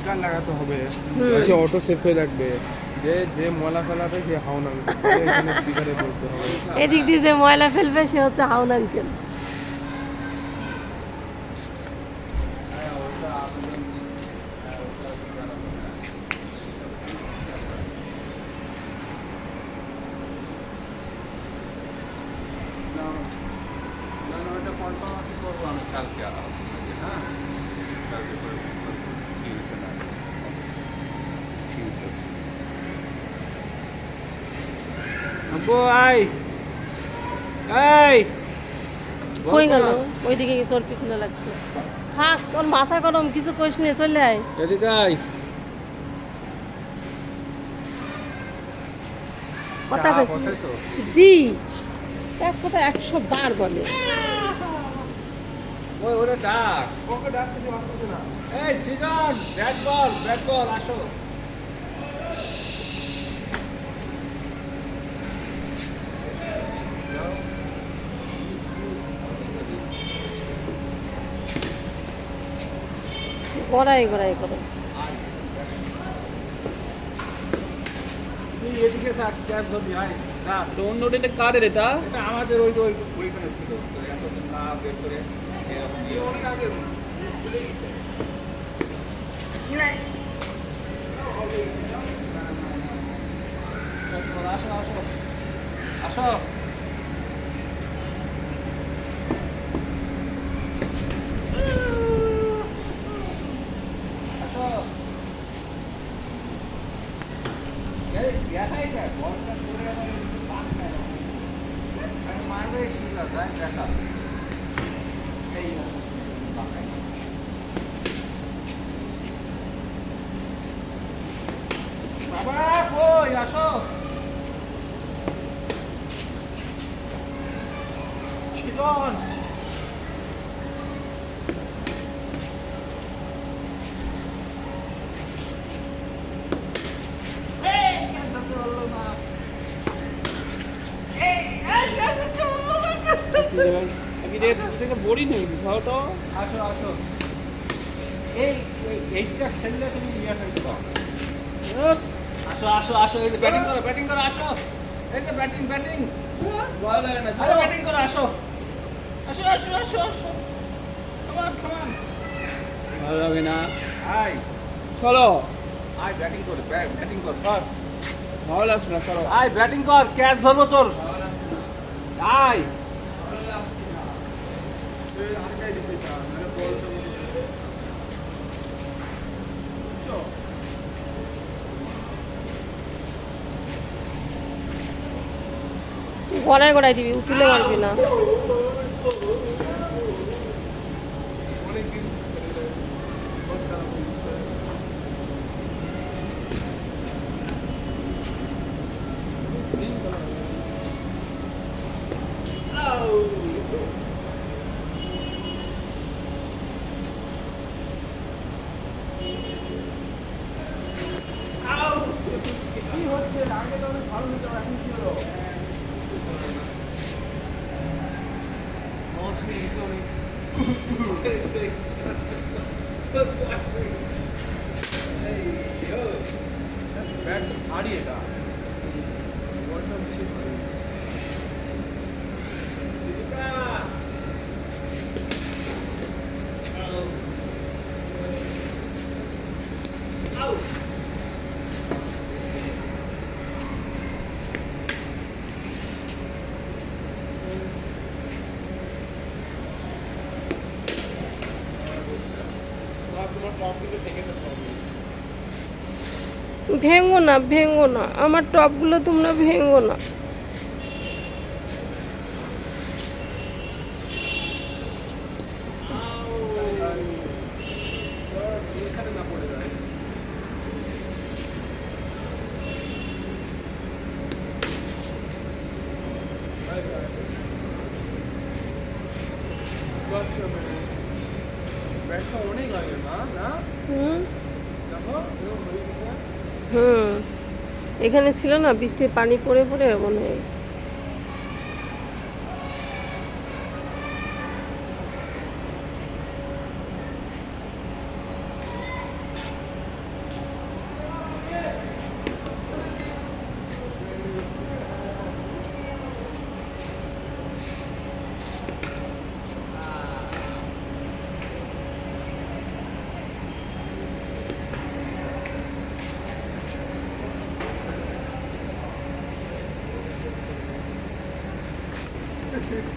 Speaker লাগাতে হবে। সে auto safe হয়ে থাকবে। যে যে ময়লা ফেলাবে সে এখানে বলতে হবে। এদিক দিয়ে যে ময়লা ফেলবে সে হচ্ছে হাউন আঙ্কেল কালকে হ্যাঁ? কালকে আব্বু আই। এই। কই গেল? ওইদিকে গেছে ওর পিছনে লাগছে। থাক তোর মাথা গরম কিছু কোষ নিয়ে চলে আয়। এদিকে আই কথা বসাইছো? জি। এক কথা একশো বার বলে। ওই ওরে ডাক। ওকে ডাকতেছি আসতেছে না এই সৃজন ব্যাট বল ব্যাট বল আসো। গড়াই গড়াই করে কারের এটা আমাদের ওই ওইখানে না বের করে এরকম অনেক আগে ভুলে গেছে আসো আসো আসো আসো બાબા કોઈ અશોક Chidon! আসো আসো এই এই- এইটা খেললে তুমি ইয়ে হয়ে আসো আসো আসো এই ব্যাটিং ব্যাটিং আসো এই ব্যাটিং ব্যাটিং ভয় লাগে না ব্যাটিং আসো আসো আসো আসো ভালো লাগে না আয় চলো আয় ব্যাটিং করে ব্যাটিং কর কর ভালো লাগছে না চলো আয় ব্যাটিং কর ক্যাচ ধরবো তোর আয় বুঝছ গড়াই দিবি উঠলে মারবি না কিছু করে দেয়। বস খারাপ হয়ে গেছে। দিন খারাপ হয়ে গেছে। কি হচ্ছে আগে তো অনেক ভালো হতো এখন কি হলো মৌসুমি এসে অনেক ব্যাট ভারী এটা বলটা বেশি ভারী তোমার টপগুলো থেকে ফেলতে হবে ভেঙো না ভেঙো না। আমার টপগুলো তোমরা ভেঙো না। এখানে না পড়ে যায় হুম। হুম। এখানে ছিল না বৃষ্টির পানি পড়ে পড়ে মনে হয়ে গেছে ফ্লাইট